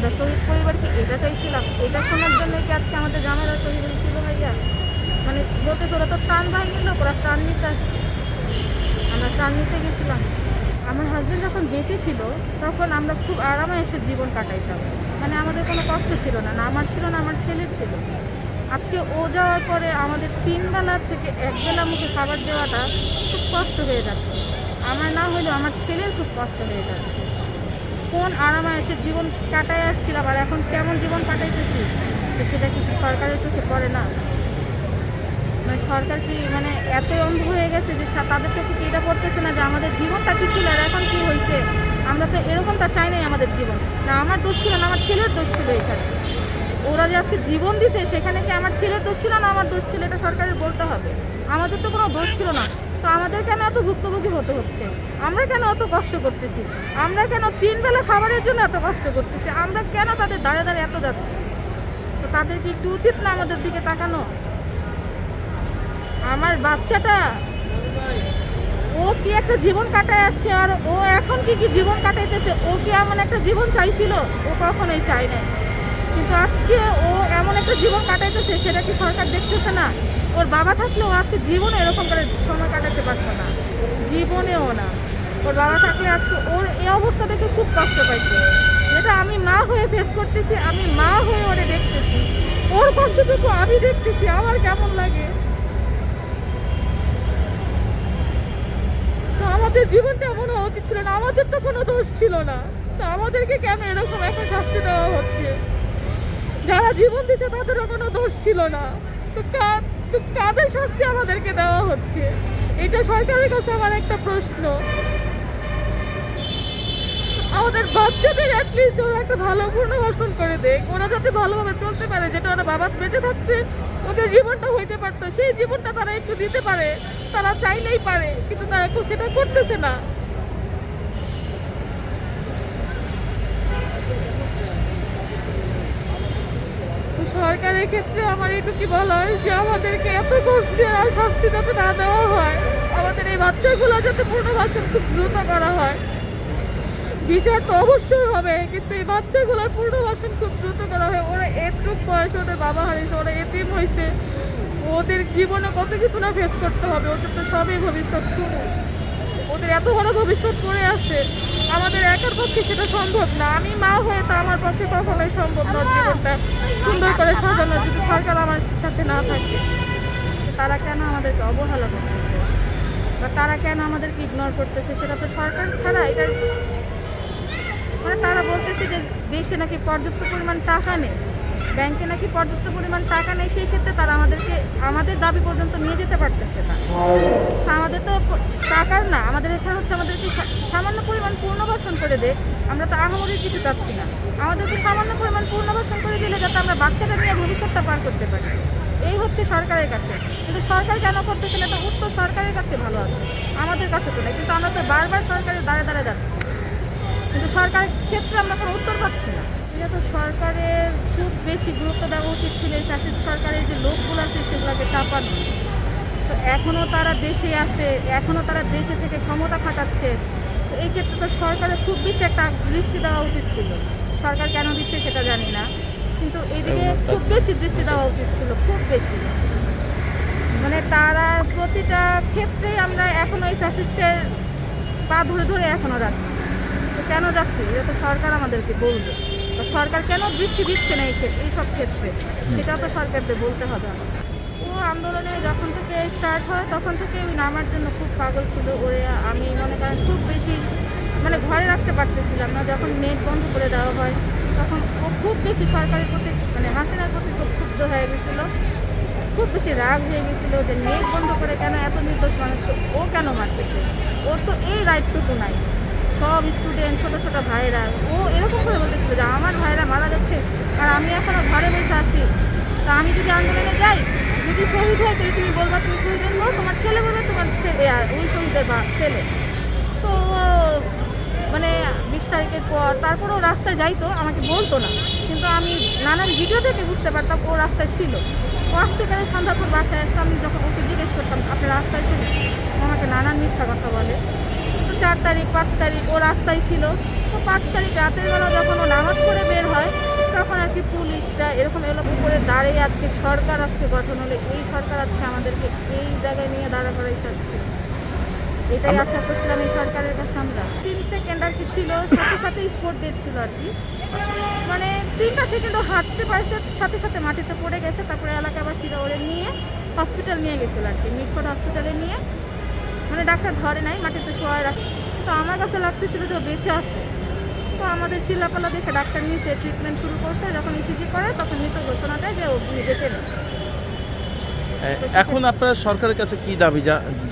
আমরা শহীদ পরিবারকে এটা চাইছিলাম, এটা শোনার জন্য কি আজকে আমাদের জামাইরা শহীদ হয়েছিল ভাইয়া? মানে বলতে তোরা তো ত্রাণ বাহিনী লোক, ওরা ত্রাণ নিতে আসছে আমরা ত্রাণ নিতে গেছিলাম। আমার হাজব্যান্ড যখন বেঁচে ছিল, তখন আমরা খুব আরামে এসে জীবন কাটাইতাম। মানে আমাদের কোনো কষ্ট ছিল না না আমার ছিল, না আমার ছেলের ছিল। আজকে ও যাওয়ার পরে আমাদের তিন বেলার থেকে এক বেলা মুখে খাবার দেওয়াটা খুব কষ্ট হয়ে যাচ্ছে। আমার না হলেও আমার ছেলের খুব কষ্ট হয়ে যাচ্ছে। কোন আরামে এসে জীবন কাটায় আসছিলাম আর এখন কেমন জীবন কাটাইতেছি, তো সেটা কিছু সরকারের চোখে পড়ে না। মানে সরকার কি মানে এত অন্ধ হয়ে গেছে যে তাদের চোখে কি এটা পড়তেছে না যে আমাদের জীবনটা কি ছিল আর এখন কি হয়েছে আমরা তো এরকমটা চাই নাই আমাদের জীবন। না, আমার দোষ ছিল না, আমার ছেলের দোষ ছিল এখানে। ওরা যে আজকে জীবন দিছে সেখানে কি আমার ছেলের দোষ ছিল না আমার দোষ ছিল? এটা সরকারের বলতে হবে। আমাদের তো কোনো দোষ ছিল না। তো আমাদের কেন এত ভুক্তভোগী হতে হচ্ছে? আমরা কেন অত কষ্ট করতেছি? আমরা কেন তিন বেলা খাবারের জন্য এত কষ্ট করতেছি? আমরা কেন তাদের দাঁড়ে দাঁড়ে এত যাচ্ছি? তো তাদের কি একটু উচিত না আমাদের দিকে তাকানো? আমার বাচ্চাটা, ও কি একটা জীবন কাটায় আসছে আর ও এখন কি কি জীবন কাটাইতেছে? ও কি এমন একটা জীবন চাইছিল? ও কখনোই চায় নাই। কিন্তু আজকে ও একটা জীবন কাটাইতেছে, সেটা কি সরকার দেখতেছে না? ওর বাবা থাকলেও আজকে জীবনে এরকম করে সময় কাটাতে পারতো না। জীবনেও না। ওর বাবা থাকলে আজকে ওর এই অবস্থা দেখে খুব কষ্ট পাইছে। যেটা আমি মা হয়ে ফেস করতেছি, আমি মা হয়ে ওরে দেখতেছি। ওর কষ্টটুকু আমি দেখতেছি, আমার কেমন লাগে? তো আমাদের জীবনটা এমন হওয়া উচিত ছিল না, আমাদের তো কোনো দোষ ছিল না। তো আমাদেরকে কেন এরকম এখন শাস্তি দেওয়া হচ্ছে? যারা জীবন দিচ্ছে তাদেরও কোনো দোষ ছিল না। তো কা- তো কাদের শাস্তি আমাদেরকে দেওয়া হচ্ছে? এটা সরকারের কাছে আমার একটা প্রশ্ন। আমাদের বাচ্চাদের অ্যাটলিস্ট ওরা একটা ভালো পুনর্বাসন করে দেখ। ওরা যাতে ভালোভাবে চলতে পারে, যেটা ওরা বাবা বেঁচে থাকতে ওদের জীবনটা হইতে পারতো। সেই জীবনটা তারা একটু দিতে পারে, তারা চাইলেই পারে, কিন্তু তারা সেটা করতেছে না। সরকারের ক্ষেত্রে আমার এটুকু বলা হয় যে আমাদেরকে এত কষ্টে আর শাস্তি যাতে না দেওয়া হয়, আমাদের এই বাচ্চাগুলো যাতে পুনর্বাসন খুব দ্রুত করা হয়। বিচার তো অবশ্যই হবে, কিন্তু এই বাচ্চাগুলোর পুনর্বাসন খুব দ্রুত করা হয়। ওরা এতটুক বয়সে ওদের বাবা হারিয়েছে, ওরা এতিম হয়েছে। ওদের জীবনে কত কিছু না ফেস করতে হবে, ওদের তো সবই ভবিষ্যৎ। শুরু ওদের এত বড় ভবিষ্যৎ পড়ে আছে আমাদের একার পক্ষে সেটা সম্ভব না। আমি মা হয়ে তো আমার পক্ষে কখনোই সম্ভব না জীবনটা সুন্দর করে সাজানো যদি সরকার আমার সাথে না থাকে। তারা কেন আমাদেরকে অবহেলা করতেছে? বা তারা কেন আমাদেরকে ইগনোর করতেছে? সেটা তো সরকার ছাড়া এটা মানে তারা বলতেছে যে দেশে নাকি পর্যাপ্ত পরিমাণ টাকা নেই। ব্যাংকে নাকি পর্যাপ্ত পরিমাণ টাকা নেই, সেই ক্ষেত্রে তারা আমাদেরকে, আমাদের দাবি পর্যন্ত নিয়ে যেতে পারতেছে না। আমাদের তো টাকার না, আমাদের এখানে হচ্ছে আমাদেরকে সামান্য পরিমাণ পূর্ণবাসন করে দে, আমরা তো আহামরি কিছু চাচ্ছি না। আমাদেরকে সামান্য পরিমাণ পূর্ণবাসন করে দিলে যাতে আমরা বাচ্চাদের নিয়ে ভবিষ্যৎটা পার করতে পারি। এই হচ্ছে সরকারের কাছে। কিন্তু সরকার কেন করতেছে না? তো উত্তর সরকারের কাছে ভালো আছে। আমাদের কাছে তো নেই। কিন্তু আমরা তো বারবার সরকারের দাঁড়ে দাঁড়ে যাচ্ছি। কিন্তু সরকারের ক্ষেত্রে আমরা কোনো উত্তর পাচ্ছি না। এটা তো সরকারের খুব বেশি গুরুত্ব দেওয়া উচিত ছিল এই ফ্যাসিস্ট সরকারের যে লোকগুলো আছে সেগুলোকে চাপানো। তো এখনও তারা দেশে আছে এখনও তারা দেশে থেকে ক্ষমতা খাটাচ্ছে। তো এই ক্ষেত্রে তো সরকারের খুব বেশি একটা দৃষ্টি দেওয়া উচিত ছিল। সরকার কেন দিচ্ছে সেটা জানি না। কিন্তু এদিকে খুব বেশি দৃষ্টি দেওয়া উচিত ছিল খুব বেশি। মানে তারা প্রতিটা ক্ষেত্রেই আমরা এখনও এই ফ্যাসিস্টের পা ধরে ধরে এখনও রাখছি তো কেন যাচ্ছি? এটা তো সরকার আমাদেরকে বলবে। সরকার কেন দৃষ্টি দিচ্ছে না এই ক্ষেত্রে এইসব ক্ষেত্রে? সেটাও তো সরকারকে বলতে হবে। ও আন্দোলনে যখন থেকে স্টার্ট হয় তখন থেকে ওই নামার জন্য খুব পাগল ছিল ওরে। আমি মনে করেন খুব বেশি মানে ঘরে রাখতে পারতেছিলাম না। যখন নেট বন্ধ করে দেওয়া হয় তখন ও খুব বেশি সরকারের প্রতি মানে হাসিনার প্রতি খুব ক্ষুব্ধ হয়ে গেছিল। খুব বেশি রাগ হয়ে গেছিল যে নেট বন্ধ করে কেন এত নির্দোষ মানুষকে ও কেন মারতেছে? ওর তো এই রাইটটুকু নাই। সব স্টুডেন্ট ছোটো ছোটো ভাইরা। ও এরকম করে বলতেছিল যে আমার ভাইরা মারা যাচ্ছে আর আমি এখনও ঘরে বসে আছি। তা আমি যদি আন্দোলনে যাই, যদি শহীদ হয় তাহলে তুমি বলবা তুমি শহীদের লোক তোমার ছেলে বলবে তোমার ছেলে ওই শহীদের বা ছেলে। তো ও মানে বিশ তারিখের পর, তারপরেও রাস্তায় যাইতো, আমাকে বলতো না। কিন্তু আমি নানান ভিডিও থেকে বুঝতে পারতাম ও রাস্তায় ছিল। ও আসতে গেলে সন্ধ্যাপুর বাসায় আসতো, আমি যখন ওকে জিজ্ঞেস করতাম, আপনি রাস্তায় ছিলেন? ও আমাকে নানান মিথ্যা কথা বলে। চার তারিখ পাঁচ তারিখ ও রাস্তায় ছিল। তো পাঁচ তারিখ রাতের বেলা যখন ও নামাজ করে বের হয় তখন আর কি পুলিশরা এরকম এলো উপরে দাঁড়িয়ে আজকে সরকার আজকে গঠন হলে। এই সরকার আজকে আমাদেরকে এই জায়গায় নিয়ে দাঁড়া করাইছে আজকে। এটাই আশা করছিলাম এই সরকারের কাছে আমরা। তিন সেকেন্ড আর কি ছিল সাথে সাথে স্পোর্ট ডেট ছিল আর কি। মানে তিনটা সেকেন্ডও হাঁটতে পারছে সাথে সাথে মাটিতে পড়ে গেছে তারপরে এলাকাবাসীরা ওরে নিয়ে হসপিটাল নিয়ে গেছিল আর কি মিটফোর্ড হসপিটালে নিয়ে। মানে ডাক্তার ধরে নাই মাটিতে শোয়া রাখে। তো আমার কাছে লাগতেছিল যে বেঁচে আছে। তো আমাদের চিল্লাপালা দেখে ডাক্তার নিয়েছে ট্রিটমেন্ট শুরু করছে যখন ইসিজি করে তখন মৃত ঘোষণা দেয় যে ও বেঁচে নেই এখন আপনারা সরকারের কাছে কি দাবি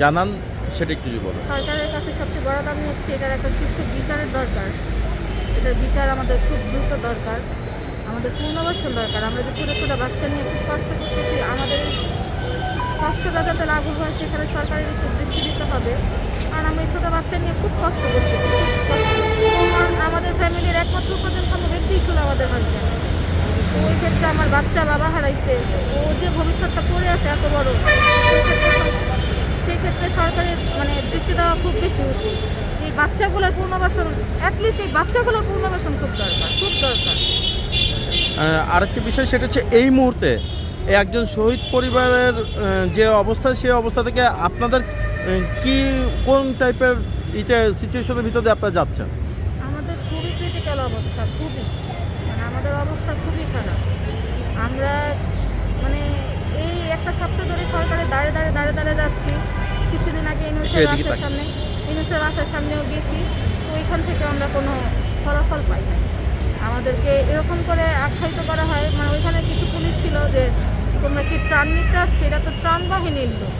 জানান সেটা একটু বলেন। সরকারের কাছে সবচেয়ে বড় দাবি হচ্ছে এটার একটা সুষ্ঠু বিচারের দরকার। এটার বিচার আমাদের খুব দ্রুত দরকার। আমাদের পুনর্বাসন দরকার। আমরা যে ছোটো ছোটো বাচ্চা নিয়ে খুব কষ্ট করতেছি আমাদের কষ্টটা যাতে লাঘব হয়, সেখানে সরকারের একটু দৃষ্টি দিতে হবে। আর আমি ছোটো বাচ্চা নিয়ে খুব কষ্ট করছি। কারণ আমাদের ফ্যামিলির একমাত্র উপার্জনক্ষম ব্যক্তিই ছিল আমাদের হাজব্যান্ড ওই ক্ষেত্রে আমার বাচ্চা বাবা হারাইছে। ও যে ভবিষ্যৎটা পড়ে আছে এত বড় সেই ক্ষেত্রে সরকারের মানে দৃষ্টি দেওয়া খুব বেশি উচিত। এই বাচ্চাগুলোর পুনর্বাসন অ্যাটলিস্ট এই বাচ্চাগুলোর পূর্ণবাসন খুব দরকার খুব দরকার। আরেকটি বিষয়, সেটা হচ্ছে এই মুহূর্তে একজন শহীদ পরিবারের যে অবস্থা সেই অবস্থা থেকে আপনাদের কি কোন টাইপের ইতে সিচুয়েশনের ভিতরে আপনারা যাচ্ছেন? আমাদের খুবই ক্রিটিক্যাল অবস্থা খুবই। মানে আমাদের অবস্থা খুবই খারাপ। আমরা মানে এই একটা সপ্তাহ ধরে সরকারের দাঁড়ে দাঁড়ে দাঁড়ে দাঁড়ে যাচ্ছি। কিছুদিন আগে বাসার তাক। সামনে ইউনুসের বাসার সামনেও গেছি। তো ওইখান থেকে আমরা কোনো ফলাফল পাই না আমাদেরকে এরকম করে আখ্যায়িত করা হয়। মানে ওইখানে কিছু পুলিশ ছিল যে তোমরা কি ত্রাণ নিতে আসছো? এটা তো ত্রাণ বাহিনীর লোক।